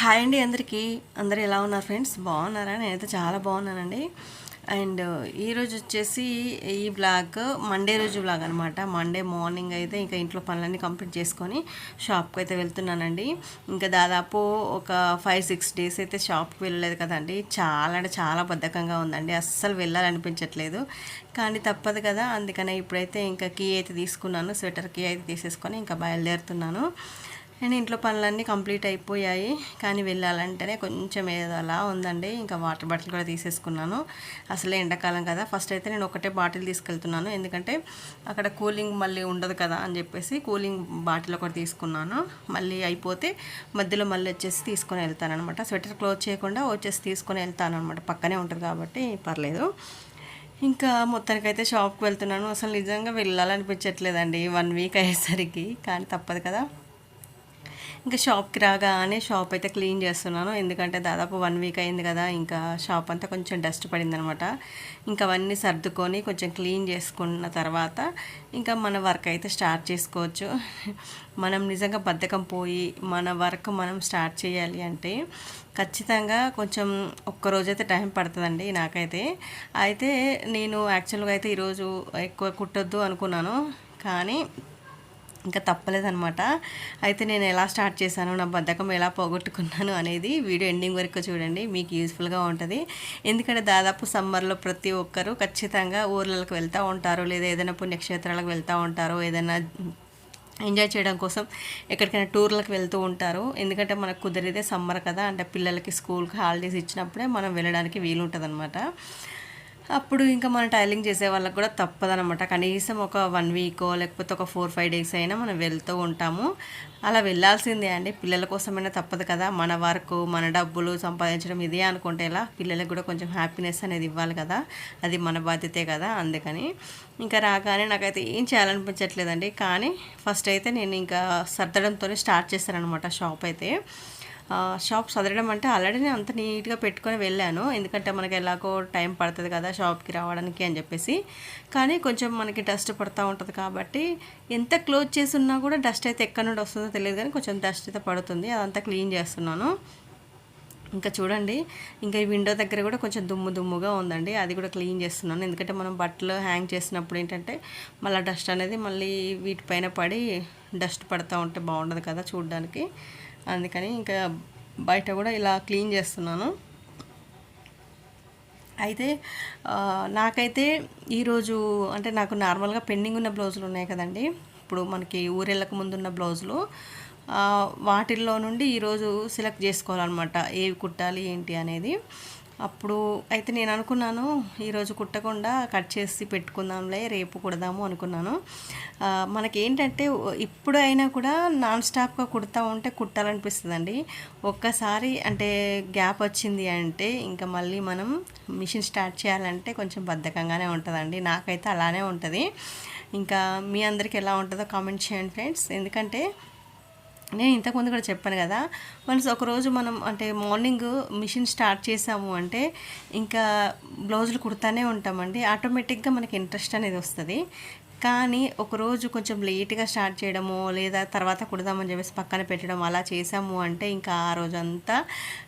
Hi అండి అందరికీ. అందరు ఎలా ఉన్నారు ఫ్రెండ్స్? బాగున్నారా? నేనైతే చాలా బాగున్నానండి. అండ్ ఈరోజు వచ్చేసి ఈ బ్లాగ్ మండే రోజు బ్లాగ్ అనమాట మండే మార్నింగ్ అయితే ఇంకా ఇంట్లో పనులన్నీ కంప్లీట్ చేసుకొని షాప్కి అయితే వెళ్తున్నానండి. ఇంకా దాదాపు ఒక ఫైవ్ సిక్స్ డేస్ అయితే షాప్కి వెళ్ళలేదు కదండి. చాలా అంటే చాలా బద్ధకంగా ఉందండి. అస్సలు వెళ్ళాలనిపించట్లేదు. కానీ తప్పదు కదా. అందుకనే ఇప్పుడైతే ఇంకా కీ అయితే తీసుకున్నాను. స్వెటర్ కీ అయితే తీసేసుకొని ఇంకా బయలుదేరుతున్నాను. నేను ఇంట్లో పనులన్నీ కంప్లీట్ అయిపోయాయి. కానీ వెళ్ళాలంటేనే కొంచెం ఏదో అలా ఉందండి. ఇంకా వాటర్ బాటిల్ కూడా తీసేసుకున్నాను. అసలే ఎండాకాలం కదా. ఫస్ట్ అయితే నేను ఒకటే బాటిల్ తీసుకెళ్తున్నాను. ఎందుకంటే అక్కడ కూలింగ్ మళ్ళీ ఉండదు కదా అని చెప్పేసి కూలింగ్ బాటిల్ ఒకటి తీసుకున్నాను. మళ్ళీ అయిపోతే మధ్యలో మళ్ళీ వచ్చేసి తీసుకొని వెళ్తానమాట స్వెటర్ క్లోజ్ చేయకుండా వచ్చేసి తీసుకొని వెళ్తానమాట పక్కనే ఉంటుంది కాబట్టి పర్లేదు. ఇంకా మొత్తానికైతే షాప్కి వెళ్తున్నాను. అసలు నిజంగా వెళ్ళాలనిపించట్లేదండి. వన్ వీక్ అయ్యేసరికి. కానీ తప్పదు కదా. ఇంకా షాప్కి రాగానే షాప్ అయితే క్లీన్ చేస్తున్నాను. ఎందుకంటే దాదాపు వన్ వీక్ అయింది కదా ఇంకా షాప్ అంతా కొంచెం డస్ట్ పడిందనమాట. ఇంకా అవన్నీ సర్దుకొని కొంచెం క్లీన్ చేసుకున్న తర్వాత ఇంకా మన వర్క్ అయితే స్టార్ట్ చేసుకోవచ్చు. మనం నిజంగా బద్ధకం పోయి మన వర్క్ మనం స్టార్ట్ చేయాలి అంటే ఖచ్చితంగా కొంచెం ఒక్కరోజైతే టైం పడుతుందండి నాకైతే. అయితే నేను యాక్చువల్గా అయితే ఈరోజు ఎక్కువ కుట్టొద్దు అనుకున్నాను. కానీ ఇంకా తప్పలేదనమాట అయితే నేను ఎలా స్టార్ట్ చేశాను నా బద్ధకం ఎలా పోగొట్టుకున్నాను అనేది వీడియో ఎండింగ్ వరకు చూడండి మీకు యూస్ఫుల్గా ఉంటుంది. ఎందుకంటే దాదాపు సమ్మర్లో ప్రతి ఒక్కరూ ఖచ్చితంగా ఊర్లకు వెళ్తూ ఉంటారు లేదా ఏదైనా పుణ్యక్షేత్రాలకు వెళ్తూ ఉంటారు ఏదైనా ఎంజాయ్ చేయడం కోసం ఎక్కడికైనా టూర్లకు వెళ్తూ ఉంటారు. ఎందుకంటే మనకు కుదిరితే సమ్మర్ కదా అంటే పిల్లలకి స్కూల్కి హాలిడేస్ ఇచ్చినప్పుడే మనం వెళ్ళడానికి వీలుంటుంది అనమాట అప్పుడు ఇంకా మనం టైలింగ్ చేసే వాళ్ళకి కూడా తప్పదనమాట కనీసం ఒక వన్ వీకో లేకపోతే ఒక ఫోర్ ఫైవ్ డేస్ అయినా మనం వెళ్తూ ఉంటాము. అలా వెళ్ళాల్సిందే అండి. పిల్లల కోసమైనా తప్పదు కదా. మన వర్క్ మన డబ్బులు సంపాదించడం ఇదే అనుకుంటే ఎలా? పిల్లలకు కూడా కొంచెం హ్యాపీనెస్ అనేది ఇవ్వాలి కదా. అది మన బాధ్యతే కదా అందుకని. ఇంకా రాగానే నాకైతే ఏం చేయాలనిపించట్లేదండి. కానీ ఫస్ట్ అయితే నేను ఇంకా సర్దడంతో స్టార్ట్ చేశాను షాప్ అయితే. షాప్ చదవడం అంటే ఆల్రెడీ నేను అంత నీట్గా పెట్టుకొని వెళ్ళాను. ఎందుకంటే మనకి ఎలాగో టైం పడుతుంది కదా షాప్కి రావడానికి అని చెప్పేసి. కానీ కొంచెం మనకి డస్ట్ పడుతూ ఉంటుంది కాబట్టి ఎంత క్లోజ్ చేసి ఉన్నా కూడా డస్ట్ అయితే ఎక్కడి నుండి వస్తుందో తెలియదు కానీ కొంచెం డస్ట్ అయితే పడుతుంది. అదంతా క్లీన్ చేస్తున్నాను. ఇంకా చూడండి ఇంకా ఈ విండో దగ్గర కూడా కొంచెం దుమ్ము దుమ్ముగా ఉందండి. అది కూడా క్లీన్ చేస్తున్నాను. ఎందుకంటే మనం బట్టలు హ్యాంగ్ చేసినప్పుడు ఏంటంటే మళ్ళీ డస్ట్ అనేది మళ్ళీ వీటిపైన పడి డస్ట్ పడుతూ ఉంటే బాగుండదు కదా చూడడానికి. అందుకని ఇంకా బయట కూడా ఇలా క్లీన్ చేస్తున్నాను. అయితే నాకైతే ఈరోజు అంటే నాకు నార్మల్గా పెండింగ్ ఉన్న బ్లౌజులు ఉన్నాయి కదండి. ఇప్పుడు మనకి ఊరెళ్ళక ముందున్న బ్లౌజులు వాటిల్లో నుండి ఈరోజు సెలెక్ట్ చేసుకోవాలన్నమాట. ఏవి కుట్టాలి ఏంటి అనేది. అప్పుడు అయితే నేను అనుకున్నాను ఈరోజు కుట్టకుండా కట్ చేసి పెట్టుకుందాంలే రేపు కుడదాము అనుకున్నాను. మనకి ఏంటంటే ఇప్పుడు అయినా కూడా నాన్ స్టాప్గా కుడతా ఉంటే కుట్టాలనిపిస్తుందండి. ఒక్కసారి అంటే గ్యాప్ వచ్చింది అంటే ఇంకా మళ్ళీ మనం మిషన్ స్టార్ట్ చేయాలంటే కొంచెం బద్ధకంగానే ఉంటుందండి. నాకైతే అలానే ఉంటుంది. ఇంకా మీ అందరికి ఎలా ఉంటుందో కామెంట్ చేయండి ఫ్రెండ్స్. ఎందుకంటే నేను ఇంతకుముందు కూడా చెప్పాను కదా. మనసు ఒకరోజు మనం అంటే మార్నింగ్ మిషన్ స్టార్ట్ చేసాము అంటే ఇంకా బ్లౌజులు కుడతానే ఉంటామండి. ఆటోమేటిక్గా మనకి ఇంట్రెస్ట్ అనేది వస్తుంది. కానీ ఒకరోజు కొంచెం లేట్గా స్టార్ట్ చేయడము లేదా తర్వాత కుడదామని చెప్పేసి పక్కన పెట్టడం అలా చేసాము అంటే ఇంకా ఆ రోజంతా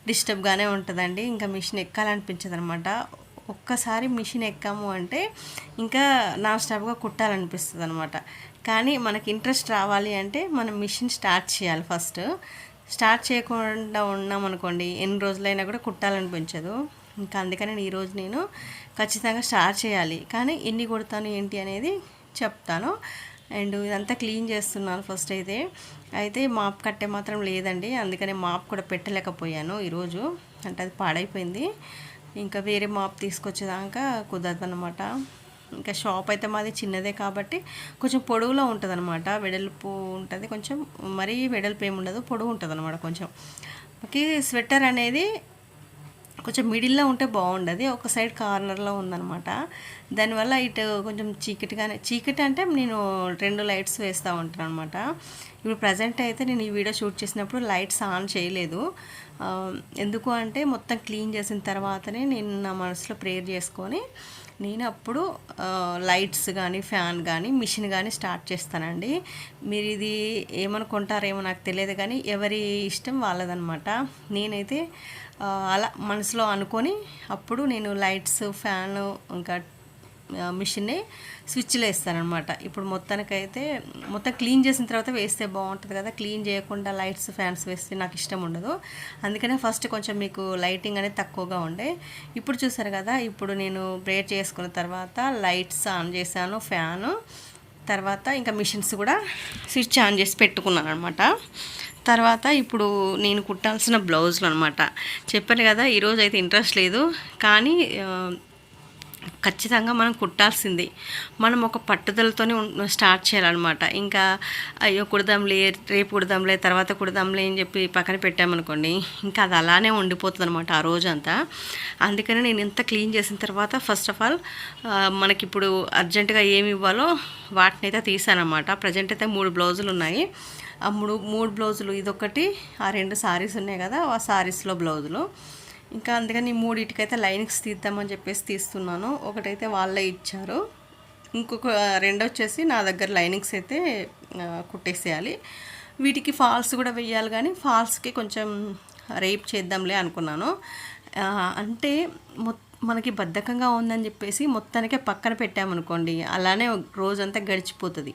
డిస్టర్బ్గానే ఉంటుందండి. ఇంకా మిషన్ ఎక్కాలనిపించదు అనమాట ఒక్కసారి మిషన్ ఎక్కాము అంటే ఇంకా నా స్టాప్గా కుట్టాలనిపిస్తుంది అనమాట కానీ మనకి ఇంట్రెస్ట్ రావాలి అంటే మనం మిషన్ స్టార్ట్ చేయాలి ఫస్ట్. స్టార్ట్ చేయకుండా ఉన్నాం అనుకోండి ఎన్ని రోజులైనా కూడా కుట్టాలనిపించదు ఇంకా అందుకని ఈరోజు నేను ఖచ్చితంగా స్టార్ట్ చేయాలి. కానీ ఎన్ని కొడతాను ఏంటి అనేది చెప్తాను. అండ్ ఇదంతా క్లీన్ చేస్తున్నాను ఫస్ట్ అయితే. అయితే మాప్ కట్టే మాత్రం లేదండి. అందుకని మాప్ కూడా పెట్టలేకపోయాను ఈరోజు అంటే అది పాడైపోయింది. ఇంకా వేరే మాప్ తీసుకొచ్చేదాకా కుదరదు అనమాట ఇంకా షాప్ అయితే మాది చిన్నదే కాబట్టి కొంచెం పొడవులో ఉంటుంది అనమాట వెడల్పు ఉంటుంది. కొంచెం మరీ వెడల్పు ఏమి ఉండదు. పొడవు ఉంటుంది అనమాట కొంచెం. ఓకే స్వెటర్ అనేది కొంచెం మిడిల్లో ఉంటే బాగుండదు. ఒక సైడ్ కార్నర్లో ఉందనమాట దానివల్ల ఇటు కొంచెం చీకటిగానే చీకటి అంటే నేను రెండు లైట్స్ వేస్తూ ఉంటాను అనమాట ఇప్పుడు ప్రజెంట్ అయితే నేను ఈ వీడియో షూట్ చేసినప్పుడు లైట్స్ ఆన్ చేయలేదు. ఎందుకు అంటే మొత్తం క్లీన్ చేసిన తర్వాతనే నేను నా మనసులో ప్రేయర్ చేసుకొని నేను అప్పుడు లైట్స్ కానీ ఫ్యాన్ కానీ మిషన్ కానీ స్టార్ట్ చేస్తానండి. మీరు ఇది ఏమనుకుంటారేమో నాకు తెలియదు కానీ ఎవరి ఇష్టం వాళ్ళదనమాట నేనైతే అలా మనసులో అనుకొని అప్పుడు నేను లైట్స్ ఫ్యాన్ ఇంకా మిషన్ని స్విచ్లో వేస్తానమాట ఇప్పుడు మొత్తానికైతే మొత్తం క్లీన్ చేసిన తర్వాత వేస్తే బాగుంటుంది కదా. క్లీన్ చేయకుండా లైట్స్ ఫ్యాన్స్ వేస్తే నాకు ఇష్టం ఉండదు. అందుకనే ఫస్ట్ కొంచెం మీకు లైటింగ్ అనేది తక్కువగా ఉండే. ఇప్పుడు చూసారు కదా ఇప్పుడు నేను బ్రేక్ చేసుకున్న తర్వాత లైట్స్ ఆన్ చేశాను ఫ్యాను. తర్వాత ఇంకా మిషన్స్ కూడా స్విచ్ ఆన్ చేసి పెట్టుకున్నాను అనమాట. తర్వాత ఇప్పుడు నేను కుట్టాల్సిన బ్లౌజులు అనమాట. చెప్పాను కదా ఈరోజు అయితే ఇంట్రెస్ట్ లేదు. కానీ ఖచ్చితంగా మనం కుట్టాల్సింది. మనం ఒక పట్టుదలతోనే స్టార్ట్ చేయాలన్నమాట. ఇంకా అయ్యో కుడదాంలే రేపు కుడదాంలే తర్వాత కుడదాంలే అని చెప్పి పక్కన పెట్టామనుకోండి ఇంకా అది అలానే ఉండిపోతుంది అనమాట ఆ రోజంతా. అందుకని నేను ఇంత క్లీన్ చేసిన తర్వాత ఫస్ట్ ఆఫ్ ఆల్ మనకి ఇప్పుడు అర్జెంటుగా ఏమి ఇవ్వాలో వాటిని అయితే తీసానమాట ప్రజెంట్ అయితే మూడు బ్లౌజులు ఉన్నాయి. ఆ మూడు మూడు బ్లౌజులు ఇదొకటి ఆ రెండు సారీస్ ఉన్నాయి కదా ఆ సారీస్లో బ్లౌజులు. ఇంకా అందుకని మూడింటికైతే లైనింగ్స్ తీద్దామని చెప్పేసి తీస్తున్నాను. ఒకటైతే వాళ్ళే ఇచ్చారు. ఇంకొక రెండు వచ్చేసి నా దగ్గర లైనింగ్స్ అయితే కుట్టేసేయాలి. వీటికి ఫాల్స్ కూడా వెయ్యాలి కానీ ఫాల్స్కి కొంచెం రేప్ చేద్దాంలే అనుకున్నాను. అంటే మొ మనకి బద్ధకంగా ఉందని చెప్పేసి మొత్తానికే పక్కన పెట్టామనుకోండి అలానే రోజంతా గడిచిపోతుంది.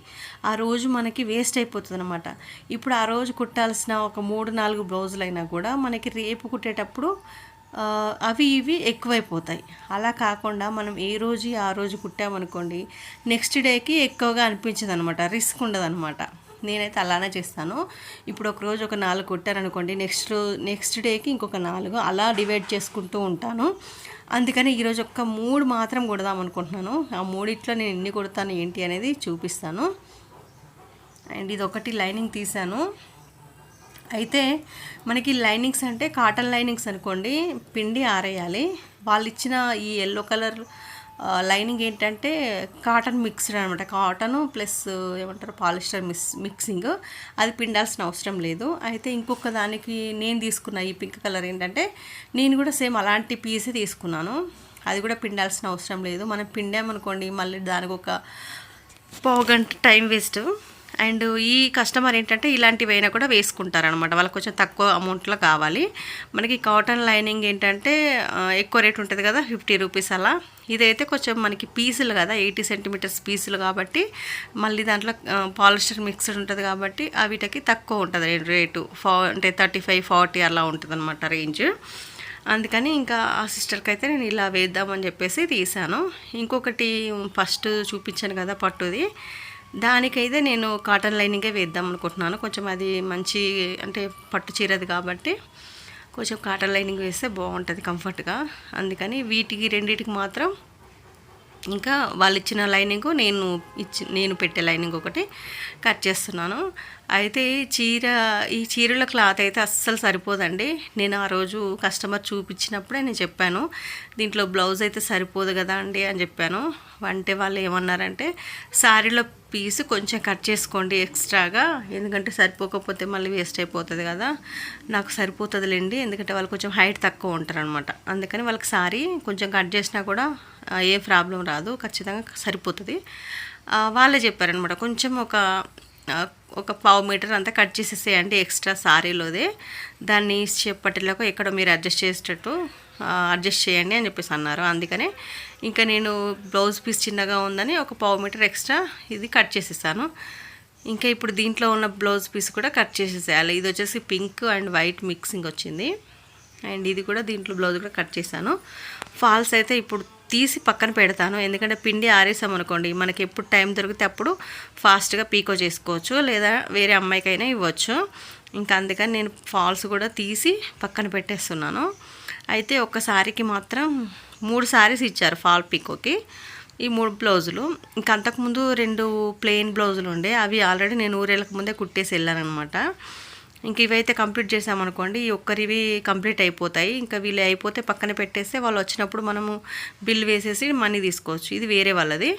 ఆ రోజు మనకి వేస్ట్ అయిపోతుంది అనమాట ఇప్పుడు ఆ రోజు కుట్టాల్సిన ఒక మూడు నాలుగు బ్లౌజులు అయినా కూడా మనకి రేపు కుట్టేటప్పుడు అవి ఇవి ఎక్కువైపోతాయి. అలా కాకుండా మనం ఏ రోజు ఆ రోజు కుట్టామనుకోండి నెక్స్ట్ డేకి ఎక్కువగా అనిపించదు అనమాట రిస్క్ ఉండదనమాట. నేనైతే అలానే చేస్తాను. ఇప్పుడు ఒక రోజు ఒక నాలుగు కుట్టారనుకోండి నెక్స్ట్ నెక్స్ట్ డేకి ఇంకొక నాలుగు అలా డివైడ్ చేసుకుంటూ ఉంటాను. అందుకని ఈరోజు ఒక్క మూడు మాత్రం కొడదాం అనుకుంటున్నాను. ఆ మూడిట్లో నేను ఎన్ని కొడతాను ఏంటి అనేది చూపిస్తాను. అండ్ ఇది ఒకటి లైనింగ్ తీసాను అయితే మనకి లైనింగ్స్ అంటే కాటన్ లైనింగ్స్ అనుకోండి పిండి ఆరేయాలి. వాళ్ళు ఇచ్చిన ఈ ఎల్లో కలర్ లైనింగ్ ఏంటంటే కాటన్ మిక్స్డ్ అనమాట కాటన్ ప్లస్ ఏమంటారు పాలిస్టర్ మిక్స్ మిక్సింగ్. అది పిండాల్సిన అవసరం లేదు. అయితే ఇంకొక దానికి నేను తీసుకున్న ఈ పింక్ కలర్ ఏంటంటే నేను కూడా సేమ్ అలాంటి పీసే తీసుకున్నాను. అది కూడా పిండాల్సిన అవసరం లేదు. మనం పిండామనుకోండి మళ్ళీ దానికి ఒక పావు గంట టైం వేస్ట్. అండ్ ఈ కస్టమర్ ఏంటంటే ఇలాంటివైనా కూడా వేసుకుంటారనమాట వాళ్ళకి కొంచెం తక్కువ అమౌంట్లో కావాలి. మనకి కాటన్ లైనింగ్ ఏంటంటే ఎక్కువ రేట్ ఉంటుంది కదా ఫిఫ్టీ రూపీస్ అలా. ఇదైతే కొంచెం మనకి పీసులు కదా ఎయిటీ సెంటీమీటర్స్ పీసులు కాబట్టి మళ్ళీ దాంట్లో పాలిస్టర్ మిక్స్డ్ ఉంటుంది కాబట్టి వీటికి తక్కువ ఉంటుంది రేటు. ఫా అంటే థర్టీ ఫైవ్ ఫార్టీ అలా ఉంటుంది అనమాట రేంజ్. అందుకని ఇంకా ఆ సిస్టర్కి అయితే నేను ఇలా వేద్దామని చెప్పేసి తీసాను. ఇంకొకటి ఫస్ట్ చూపించాను కదా పట్టుది. దానికైతే నేను కాటన్ లైనింగే వేద్దాం అనుకుంటున్నాను. కొంచెం అది మంచి అంటే పట్టు చీరది కాబట్టి కొంచెం కాటన్ లైనింగ్ వేస్తే బాగుంటుంది కంఫర్ట్గా. అందుకని వీటికి రెండింటికి మాత్రం ఇంకా వాళ్ళు ఇచ్చిన లైనింగ్ నేను ఇచ్చి నేను పెట్టే లైనింగ్ ఒకటి కట్ చేస్తున్నాను. అయితే ఈ చీర ఈ చీరల క్లాత్ అయితే అస్సలు సరిపోదండి. నేను ఆ రోజు కస్టమర్ చూపించినప్పుడే నేను చెప్పాను దీంట్లో బ్లౌజ్ అయితే సరిపోదు కదా అండి అని చెప్పాను. అంటే వాళ్ళు ఏమన్నారంటే శారీలో పీస్ కొంచెం కట్ చేసుకోండి ఎక్స్ట్రాగా ఎందుకంటే సరిపోకపోతే మళ్ళీ వేస్ట్ అయిపోతుంది కదా నాకు సరిపోతుందిలేండి ఎందుకంటే వాళ్ళు కొంచెం హైట్ తక్కువ ఉంటారనమాట. అందుకని వాళ్ళకి సారీ కొంచెం కట్ చేసినా కూడా ఏ ప్రాబ్లం రాదు ఖచ్చితంగా సరిపోతుంది. వాళ్ళే చెప్పారనమాట కొంచెం ఒక ఒక పావు మీటర్ అంతా కట్ చేసేసేయండి ఎక్స్ట్రా సారీలోదే. దాన్ని చెప్పటిలోకి ఎక్కడ మీరు అడ్జస్ట్ చేసేటట్టు అడ్జస్ట్ చేయండి అని చెప్పేసి అన్నారు. అందుకనే ఇంకా నేను బ్లౌజ్ పీస్ చిన్నగా ఉందని ఒక పావు మీటర్ ఎక్స్ట్రా ఇది కట్ చేసేసాను. ఇంకా ఇప్పుడు దీంట్లో ఉన్న బ్లౌజ్ పీస్ కూడా కట్ చేసేసేయాలి. ఇది వచ్చేసి పింక్ అండ్ వైట్ మిక్సింగ్ వచ్చింది. అండ్ ఇది కూడా దీంట్లో బ్లౌజ్ కూడా కట్ చేశాను. ఫాల్స్ అయితే ఇప్పుడు తీసి పక్కన పెడతాను. ఎందుకంటే పిండి ఆరేసామనుకోండి మనకి ఎప్పుడు టైం దొరికితే అప్పుడు ఫాస్ట్గా పీకో చేసుకోవచ్చు లేదా వేరే అమ్మాయికైనా ఇవ్వచ్చు. ఇంకా అందుకని నేను ఫాల్స్ కూడా తీసి పక్కన పెట్టేస్తున్నాను. అయితే ఒక మాత్రం మూడు సారీస్ ఇచ్చారు ఫాల్ పీకోకి. ఈ మూడు బ్లౌజులు. ఇంకా అంతకుముందు రెండు ప్లెయిన్ బ్లౌజులు ఉండే అవి ఆల్రెడీ నేను ఊరేళ్ళకు ముందే కుట్టేసి వెళ్ళాను అనమాట ఇంక ఇవైతే కంప్లీట్ చేసామనుకోండి ఈ ఒక్కరివి కంప్లీట్ అయిపోతాయి. ఇంకా వీళ్ళు అయిపోతే పక్కన పెట్టేస్తే వాళ్ళు వచ్చినప్పుడు మనము బిల్ వేసేసి మనీ తీసుకోవచ్చు. ఇది వేరే వాళ్ళది.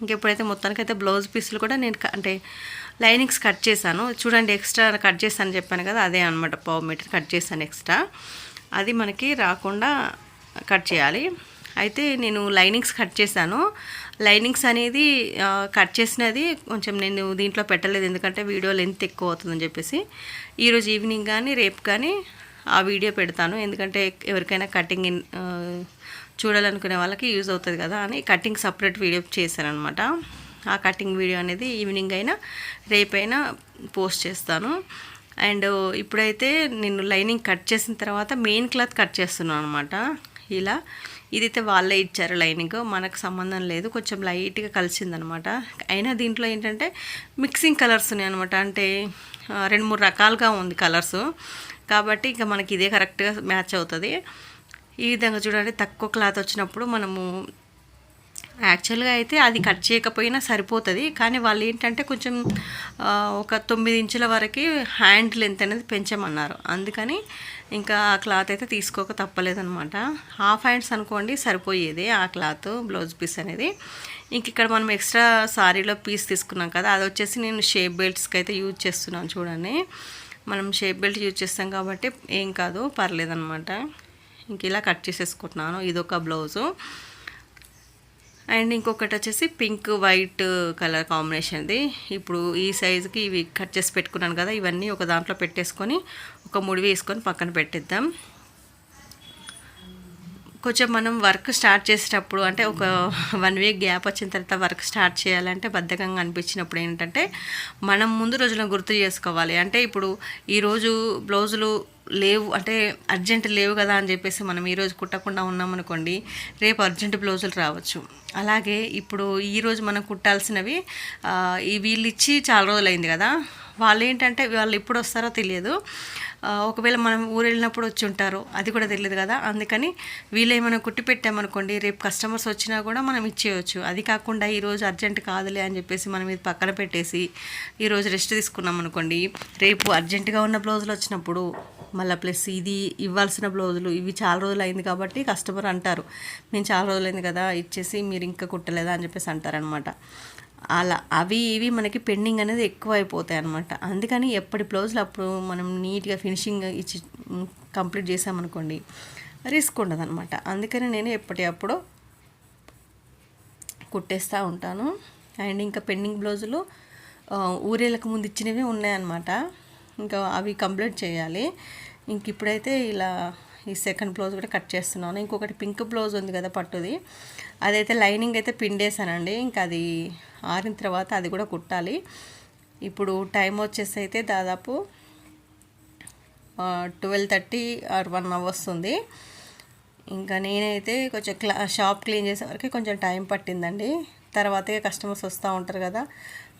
ఇంకెప్పుడైతే మొత్తానికైతే బ్లౌజ్ పీసులు కూడా నేను అంటే లైనింగ్స్ కట్ చేశాను. చూడండి ఎక్స్ట్రా కట్ చేశాను చెప్పాను కదా అదే అనమాట పావు మీటర్ కట్ చేశాను ఎక్స్ట్రా. అది మనకి రాకుండా కట్ చేయాలి. అయితే నేను లైనింగ్స్ కట్ చేశాను. లైనింగ్స్ అనేది కట్ చేసినది కొంచెం నేను దీంట్లో పెట్టలేదు. ఎందుకంటే వీడియో లెంత్ ఎక్కువ అవుతుందని చెప్పేసి. ఈరోజు ఈవినింగ్ కానీ రేపు కానీ ఆ వీడియో పెడతాను. ఎందుకంటే ఎవరికైనా కటింగ్ ఇన్- చూడాలనుకునే వాళ్ళకి యూజ్ అవుతుంది కదా అని కటింగ్ సపరేట్ వీడియో చేశాను అనమాట ఆ కటింగ్ వీడియో అనేది ఈవినింగ్ అయినా రేపైనా పోస్ట్ చేస్తాను. అండ్ ఇప్పుడైతే నేను లైనింగ్ కట్ చేసిన తర్వాత మెయిన్ క్లాత్ కట్ చేస్తున్నాను అనమాట ఇలా ఇదైతే వాళ్ళే ఇచ్చారు లైనింగ్ మనకు సంబంధం లేదు కొంచెం లైట్గా కలిసిందనమాట. అయినా దీంట్లో ఏంటంటే మిక్సింగ్ కలర్స్ ఉన్నాయి అనమాట అంటే రెండు మూడు రకాలుగా ఉంది కలర్స్. కాబట్టి ఇంకా మనకి ఇదే కరెక్ట్గా మ్యాచ్ అవుతుంది. ఈ విధంగా చూడండి తక్కువ క్లాత్ వచ్చినప్పుడు మనము యాక్చువల్గా అయితే అది కట్ చేయకపోయినా సరిపోతుంది. కానీ వాళ్ళు ఏంటంటే కొంచెం ఒక తొమ్మిది ఇంచుల వరకు హ్యాండ్ లెంత్ అనేది పెంచమన్నారు. అందుకని ఇంకా ఆ క్లాత్ అయితే తీసుకోక తప్పలేదనమాట హాఫ్ హ్యాండ్స్ అనుకోండి సరిపోయేది ఆ క్లాత్ బ్లౌజ్ పీస్ అనేది. ఇంక ఇక్కడ మనం ఎక్స్ట్రా సారీలో పీస్ తీసుకున్నాం కదా అది వచ్చేసి నేను షేప్ బెల్ట్స్కి అయితే యూజ్ చేస్తున్నాను చూడండి. మనం షేప్ బెల్ట్ యూజ్ చేస్తాం కాబట్టి ఏం కాదు పర్లేదనమాట ఇంక ఇలా కట్ చేసేసుకుంటున్నాను ఇదొక బ్లౌజు. అండ్ ఇంకొకటి వచ్చేసి పింక్ వైట్ కలర్ కాంబినేషన్ది. ఇప్పుడు ఈ సైజుకి ఇవి కట్ చేసి పెట్టుకున్నాను కదా ఇవన్నీ ఒక దాంట్లో పెట్టేసుకొని ఒక ముడి వేసుకొని పక్కన పెట్టేద్దాం. కొంచెం మనం వర్క్ స్టార్ట్ చేసేటప్పుడు అంటే ఒక వన్ వీక్ గ్యాప్ వచ్చిన తర్వాత వర్క్ స్టార్ట్ చేయాలంటే బద్ధకంగా అనిపించినప్పుడు ఏంటంటే మనం ముందు రోజులను గుర్తు చేసుకోవాలి. అంటే ఇప్పుడు ఈరోజు బ్లౌజులు లేవు అంటే అర్జెంట్ లేవు కదా అని చెప్పేసి మనం ఈరోజు కుట్టకుండా ఉన్నామనుకోండి రేపు అర్జెంట్ బ్లౌజులు రావచ్చు. అలాగే ఇప్పుడు ఈరోజు మనం కుట్టాల్సినవి ఈ వీళ్ళు ఇచ్చి చాలా రోజులు అయింది కదా. వాళ్ళు ఏంటంటే వాళ్ళు ఎప్పుడు వస్తారో తెలియదు. ఒకవేళ మనం ఊరు వెళ్ళినప్పుడు వచ్చి ఉంటారు అది కూడా తెలియదు కదా. అందుకని వీళ్ళు ఏమైనా కుట్టి పెట్టామనుకోండి రేపు కస్టమర్స్ వచ్చినా కూడా మనం ఇచ్చేయచ్చు. అది కాకుండా ఈరోజు అర్జెంట్ కాదులే అని చెప్పేసి మనం ఇది పక్కన పెట్టేసి ఈరోజు రెస్ట్ తీసుకున్నాం అనుకోండి రేపు అర్జెంటుగా ఉన్న బ్లౌజులు వచ్చినప్పుడు మళ్ళీ ప్లస్ ఇది ఇవ్వాల్సిన బ్లౌజులు ఇవి చాలా రోజులు అయింది కాబట్టి కస్టమర్ అంటారు మేము చాలా రోజులైంది కదా ఇచ్చేసి మీరు ఇంకా కుట్టలేదా? అని చెప్పేసి అంటారనమాట అలా అవి ఇవి మనకి పెండింగ్ అనేది ఎక్కువ అయిపోతాయి అనమాట అందుకని ఎప్పటి బ్లౌజులు అప్పుడు మనం నీట్గా ఫినిషింగ్ ఇచ్చి కంప్లీట్ చేసామనుకోండి రిస్క్ ఉండదు అనమాట అందుకని నేను ఎప్పటి అప్పుడు కుట్టేస్తూ ఉంటాను. అండ్ ఇంకా పెండింగ్ బ్లౌజులు ఊరేళ్ళకు ముందు ఇచ్చినవి ఉన్నాయన్నమాట. ఇంకా అవి కంప్లీట్ చేయాలి. ఇంక ఇప్పుడైతే ఇలా ఈ సెకండ్ బ్లౌజ్ కూడా కట్ చేస్తున్నాను. ఇంకొకటి పింక్ బ్లౌజ్ ఉంది కదా పట్టుది. అదైతే లైనింగ్ అయితే పిండేసానండి ఇంకా అది ఆరిన తర్వాత అది కూడా కుట్టాలి. ఇప్పుడు టైం వచ్చేసి అయితే దాదాపు twelve thirty or one hours ఉంది ఇంకా నేనైతే కొంచెం క్లా షాప్ క్లీన్ చేసే వరకు కొంచెం టైం పట్టిందండి. తర్వాతే కస్టమర్స్ వస్తూ ఉంటారు కదా.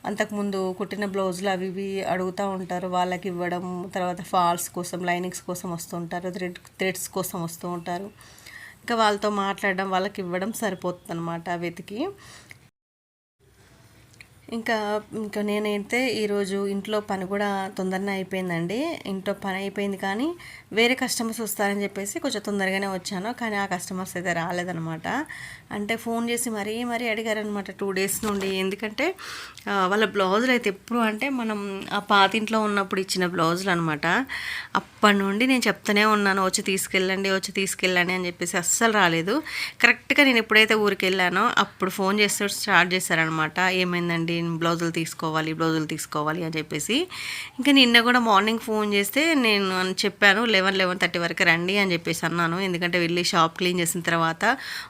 అంతకుముందు కుట్టిన బ్లౌజులు అవి ఇవి అడుగుతూ ఉంటారు. వాళ్ళకి ఇవ్వడం తర్వాత ఫాల్స్ కోసం లైనింగ్స్ కోసం వస్తుంటారు థ్రెడ్ థ్రెడ్స్ కోసం వస్తూ ఉంటారు. ఇంకా వాళ్ళతో మాట్లాడడం వాళ్ళకి ఇవ్వడం సరిపోతుంది అనమాట వెతికి. ఇంకా ఇంకా నేనైతే ఈరోజు ఇంట్లో పని కూడా తొందరనే అయిపోయిందండి. ఇంట్లో పని అయిపోయింది కానీ వేరే కస్టమర్స్ వస్తారని చెప్పేసి కొంచెం తొందరగానే వచ్చాను. కానీ ఆ కస్టమర్స్ అయితే రాలేదనమాట అంటే ఫోన్ చేసి మరీ మరీ అడిగారనమాట టూ డేస్ నుండి. ఎందుకంటే వాళ్ళ బ్లౌజులు అయితే ఎప్పుడు అంటే మనం ఆ పాతింట్లో ఉన్నప్పుడు ఇచ్చిన బ్లౌజులు అనమాట అప్పటి నుండి నేను చెప్తూనే ఉన్నాను వచ్చి తీసుకెళ్ళండి వచ్చి తీసుకెళ్ళండి అని చెప్పేసి అస్సలు రాలేదు. కరెక్ట్గా నేను ఎప్పుడైతే ఊరికి వెళ్ళానో అప్పుడు ఫోన్ చేస్తే స్టార్ట్ చేశారనమాట ఏమైందండి? బ్లౌజులు తీసుకోవాలి బ్లౌజులు తీసుకోవాలి అని చెప్పేసి. ఇంకా నిన్న కూడా మార్నింగ్ ఫోన్ చేస్తే నేను అని చెప్పాను లెవెన్ లెవెన్ థర్టీ వరకు రండి అని చెప్పేసి అన్నాను. ఎందుకంటే వెళ్ళి షాప్ క్లీన్ చేసిన తర్వాత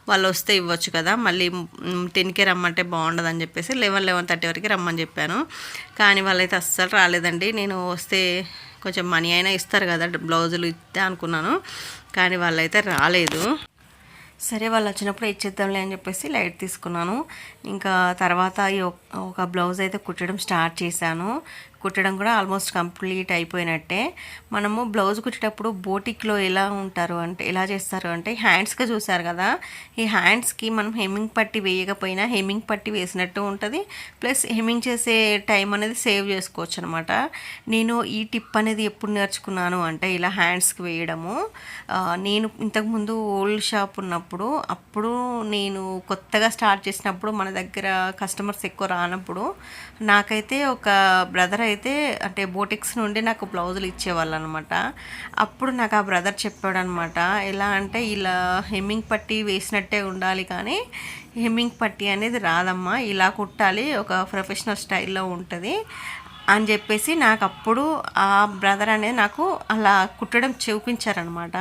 వాళ్ళు వస్తే ఇవ్వచ్చు కదా మళ్ళీ టెన్కే రమ్మంటే బాగుండదు అని చెప్పేసి లెవెన్ లెవెన్ థర్టీ వరకు రమ్మని చెప్పాను. కానీ వాళ్ళైతే అస్సలు రాలేదండి. నేను వస్తే కొంచెం మనీ అయినా ఇస్తారు కదా బ్లౌజులు ఇస్తే అనుకున్నాను. కానీ వాళ్ళైతే రాలేదు. సరే వాళ్ళు వచ్చినప్పుడు ఇచ్చేద్దాంలే అని చెప్పేసి లైట్ తీసుకున్నాను. ఇంకా తర్వాత ఈ ఒక- ఒక బ్లౌజ్ అయితే కుట్టడం స్టార్ట్ చేశాను. కుట్టడం కూడా ఆల్మోస్ట్ కంప్లీట్ అయిపోయినట్టే. మనము బ్లౌజ్ కుట్టేటప్పుడు బోటిక్లో ఎలా ఉంటారు అంటే ఎలా చేస్తారు అంటే హ్యాండ్స్గా చూసారు కదా ఈ హ్యాండ్స్కి మనం హెమ్మింగ్ పట్టి వేయకపోయినా హెమ్మింగ్ పట్టి వేసినట్టు ఉంటుంది. ప్లస్ హెమ్మింగ్ చేసే టైం అనేది సేవ్ చేసుకోవచ్చు అనమాట నేను ఈ టిప్ అనేది ఎప్పుడు నేర్చుకున్నాను అంటే ఇలా హ్యాండ్స్కి వేయడము. నేను ఇంతకుముందు ఓల్డ్ షాప్ ఉన్నప్పుడు అప్పుడు నేను కొత్తగా స్టార్ట్ చేసినప్పుడు మన దగ్గర కస్టమర్స్ ఎక్కువ రానప్పుడు నాకైతే ఒక బ్రదర్ అయితే అంటే బోటిక్స్ నుండి నాకు బ్లౌజులు ఇచ్చేవాళ్ళు అనమాట అప్పుడు నాకు ఆ బ్రదర్ చెప్పాడు అనమాట ఎలా అంటే ఇలా హెమ్మింగ్ పట్టి వేసినట్టే ఉండాలి కానీ హెమ్మింగ్ పట్టి అనేది రాదమ్మా ఇలా కుట్టాలి ఒక ప్రొఫెషనల్ స్టైల్లో ఉంటుంది అని చెప్పేసి నాకు అప్పుడు ఆ బ్రదర్ అనేది నాకు అలా కుట్టడం చూపించారనమాట.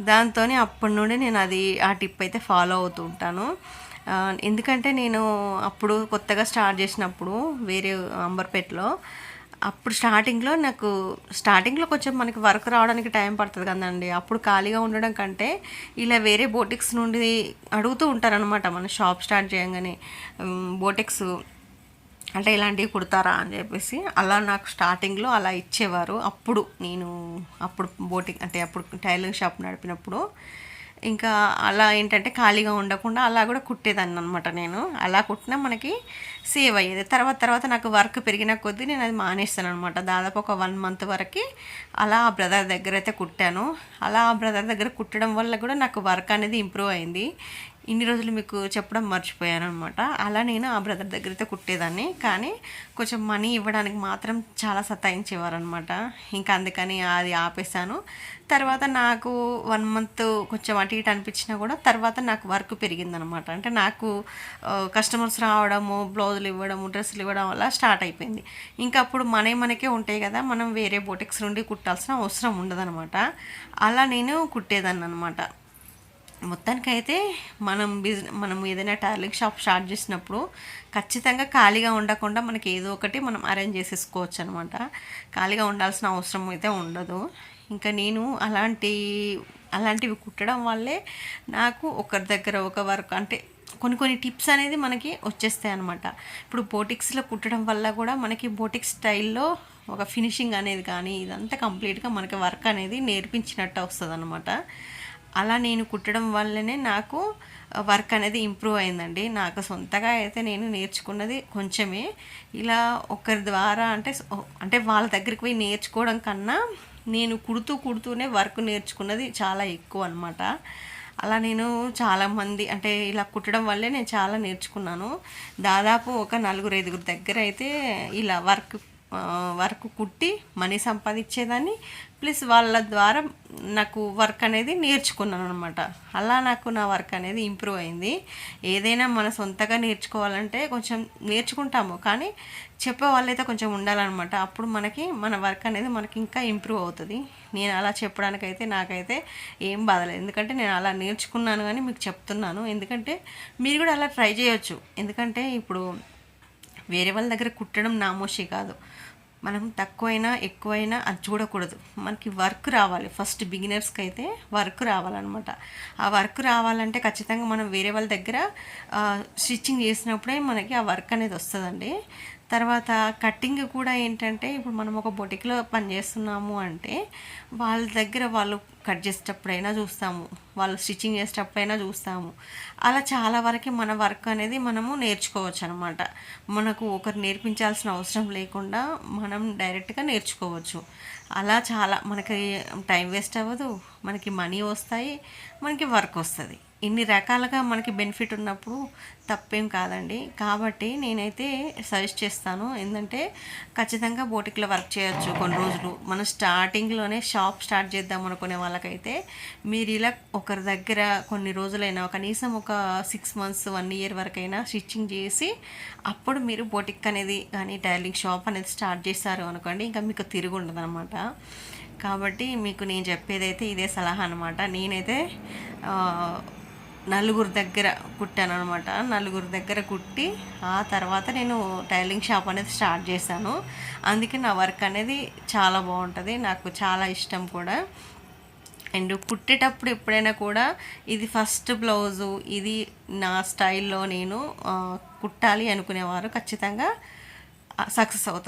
దాంతో అప్పటి నుండి నేను అది ఆ టిప్ అయితే ఫాలో అవుతూ ఉంటాను. ఎందుకంటే నేను అప్పుడు కొత్తగా స్టార్ట్ చేసినప్పుడు వేరే అంబర్పేటలో అప్పుడు స్టార్టింగ్లో నాకు స్టార్టింగ్లో కొంచెం మనకి వర్క్ రావడానికి టైం పడుతుంది కదండి. అప్పుడు ఖాళీగా ఉండడం కంటే ఇలా వేరే బోటిక్స్ నుండి అడుగుతూ ఉంటారనమాట మన షాప్ స్టార్ట్ చేయగానే. బోటిక్స్ అంటే ఇలాంటివి కుడతారా అని చెప్పేసి అలా నాకు స్టార్టింగ్లో అలా ఇచ్చేవారు. అప్పుడు నేను అప్పుడు బోటింగ్ అంటే అప్పుడు టైలరింగ్ షాప్ నడిపినప్పుడు ఇంకా అలా ఏంటంటే ఖాళీగా ఉండకుండా అలా కూడా కుట్టేదాన్ని అనమాట నేను. అలా కుట్టినా మనకి సేవ్ అయ్యేది. తర్వాత తర్వాత నాకు వర్క్ పెరిగిన కొద్దీ నేను అది మానేస్తాను అనమాట దాదాపు ఒక వన్ మంత్ వరకు అలా ఆ బ్రదర్ దగ్గర అయితే కుట్టాను. అలా ఆ బ్రదర్ దగ్గర కుట్టడం వల్ల కూడా నాకు వర్క్ అనేది ఇంప్రూవ్ అయింది. ఇన్ని రోజులు మీకు చెప్పడం మర్చిపోయాను అనమాట అలా నేను ఆ బ్రదర్ దగ్గరైతే కుట్టేదాన్ని. కానీ కొంచెం మనీ ఇవ్వడానికి మాత్రం చాలా సతాయించేవారు అనమాట ఇంకా అందుకని అది ఆపేశాను. తర్వాత నాకు వన్ మంత్ కొంచెం అటు ఇటు అనిపించినా కూడా తర్వాత నాకు వర్క్ పెరిగిందనమాట అంటే నాకు కస్టమర్స్ రావడము బ్లౌజులు ఇవ్వడము డ్రెస్సులు ఇవ్వడం వల్ల స్టార్ట్ అయిపోయింది. ఇంకా అప్పుడు మనే మనకే ఉంటాయి కదా మనం వేరే బోటిక్స్ నుండి కుట్టాల్సిన అవసరం ఉండదనమాట అలా నేను కుట్టేదాన్ని అనమాట మొత్తానికైతే మనం బిజినెస్ మనం ఏదైనా టైలరింగ్ షాప్ స్టార్ట్ చేసినప్పుడు ఖచ్చితంగా ఖాళీగా ఉండకుండా మనకి ఏదో ఒకటి మనం అరేంజ్ చేసేసుకోవచ్చు అనమాట ఖాళీగా ఉండాల్సిన అవసరం అయితే ఉండదు. ఇంకా నేను అలాంటి అలాంటివి కుట్టడం వల్లే నాకు ఒకరి దగ్గర ఒక వర్క్ అంటే కొన్ని కొన్ని టిప్స్ అనేది మనకి వచ్చేస్తాయి అనమాట ఇప్పుడు బోటిక్స్లో కుట్టడం వల్ల కూడా మనకి బోటిక్స్ స్టైల్లో ఒక ఫినిషింగ్ అనేది కానీ ఇదంతా కంప్లీట్గా మనకి వర్క్ అనేది నేర్పించినట్టు వస్తుంది అనమాట అలా నేను కుట్టడం వల్లనే నాకు వర్క్ అనేది ఇంప్రూవ్ అయిందండి. నాకు సొంతగా అయితే నేను నేర్చుకున్నది కొంచెమే. ఇలా ఒకరి ద్వారా అంటే అంటే వాళ్ళ దగ్గరికి పోయి నేర్చుకోవడం కన్నా నేను కుడుతూ కుడుతూనే వర్క్ నేర్చుకున్నది చాలా ఎక్కువ అనమాట అలా నేను చాలామంది అంటే ఇలా కుట్టడం వల్లే నేను చాలా నేర్చుకున్నాను. దాదాపు ఒక నలుగురు ఐదుగురు దగ్గర అయితే ఇలా వర్క్ వర్క్ కుట్టి మనీ సంపాదించేదాన్ని ప్లస్ వాళ్ళ ద్వారా నాకు వర్క్ అనేది నేర్చుకున్నాను అనమాట అలా నాకు నా వర్క్ అనేది ఇంప్రూవ్ అయింది. ఏదైనా మన సొంతగా నేర్చుకోవాలంటే కొంచెం నేర్చుకుంటాము. కానీ చెప్పే వాళ్ళైతే కొంచెం ఉండాలన్నమాట. అప్పుడు మనకి మన వర్క్ అనేది మనకి ఇంకా ఇంప్రూవ్ అవుతుంది. నేను అలా చెప్పడానికైతే నాకైతే ఏం బాధలేదు ఎందుకంటే నేను అలా నేర్చుకున్నాను కానీ మీకు చెప్తున్నాను. ఎందుకంటే మీరు కూడా అలా ట్రై చేయొచ్చు. ఎందుకంటే ఇప్పుడు వేరే వాళ్ళ దగ్గర కుట్టడం నామోషి కాదు. మనం తక్కువైనా ఎక్కువైనా అది చూడకూడదు. మనకి వర్క్ రావాలి. ఫస్ట్ బిగినర్స్కి అయితే వర్క్ రావాలన్నమాట. ఆ వర్క్ రావాలంటే ఖచ్చితంగా మనం వేరే వాళ్ళ దగ్గర స్టిచ్చింగ్ చేసినప్పుడే మనకి ఆ వర్క్ అనేది వస్తుందండి. తర్వాత కట్టింగ్ కూడా ఏంటంటే ఇప్పుడు మనం ఒక బొటిక్లో పని చేస్తున్నాము అంటే వాళ్ళ దగ్గర వాళ్ళు కట్ చేసేటప్పుడైనా చూస్తాము. వాళ్ళు స్టిచ్చింగ్ చేసేటప్పుడైనా చూస్తాము. అలా చాలా వరకు మన వర్క్ అనేది మనము నేర్చుకోవచ్చు అనమాట మనకు ఒకరు నేర్పించాల్సిన అవసరం లేకుండా మనం డైరెక్ట్గా నేర్చుకోవచ్చు. అలా చాలా మనకి టైం వేస్ట్ అవ్వదు. మనకి మనీ వస్తాయి. మనకి వర్క్ వస్తుంది. ఇన్ని రకాలుగా మనకి బెనిఫిట్ ఉన్నప్పుడు తప్పేం కాదండి. కాబట్టి నేనైతే సజెస్ట్ చేస్తాను. ఏంటంటే ఖచ్చితంగా బోటిక్లో వర్క్ చేయొచ్చు కొన్ని రోజులు. మనం స్టార్టింగ్లోనే షాప్ స్టార్ట్ చేద్దాం అనుకునే వాళ్ళకైతే మీరు ఇలా ఒకరి దగ్గర కొన్ని రోజులైనా కనీసం ఒక సిక్స్ మంత్స్ వన్ ఇయర్ వరకైనా స్టిచ్చింగ్ చేసి అప్పుడు మీరు బోటిక్ అనేది కానీ టైలింగ్ షాప్ అనేది స్టార్ట్ చేస్తారు అనుకోండి ఇంకా మీకు తిరిగి ఉండదు అనమాట కాబట్టి మీకు నేను చెప్పేదైతే ఇదే సలహా అనమాట నేనైతే నలుగురు దగ్గర కుట్టాను అనమాట నలుగురు దగ్గర కుట్టి ఆ తర్వాత నేను టైలింగ్ షాప్ అనేది స్టార్ట్ చేశాను. అందుకే నా వర్క్ అనేది చాలా బాగుంటుంది. నాకు చాలా ఇష్టం కూడా. అండ్ కుట్టేటప్పుడు ఎప్పుడైనా కూడా ఇది ఫస్ట్ బ్లౌజు ఇది నా స్టైల్లో నేను కుట్టాలి అనుకునేవారు ఖచ్చితంగా సక్సెస్ అవుతారు.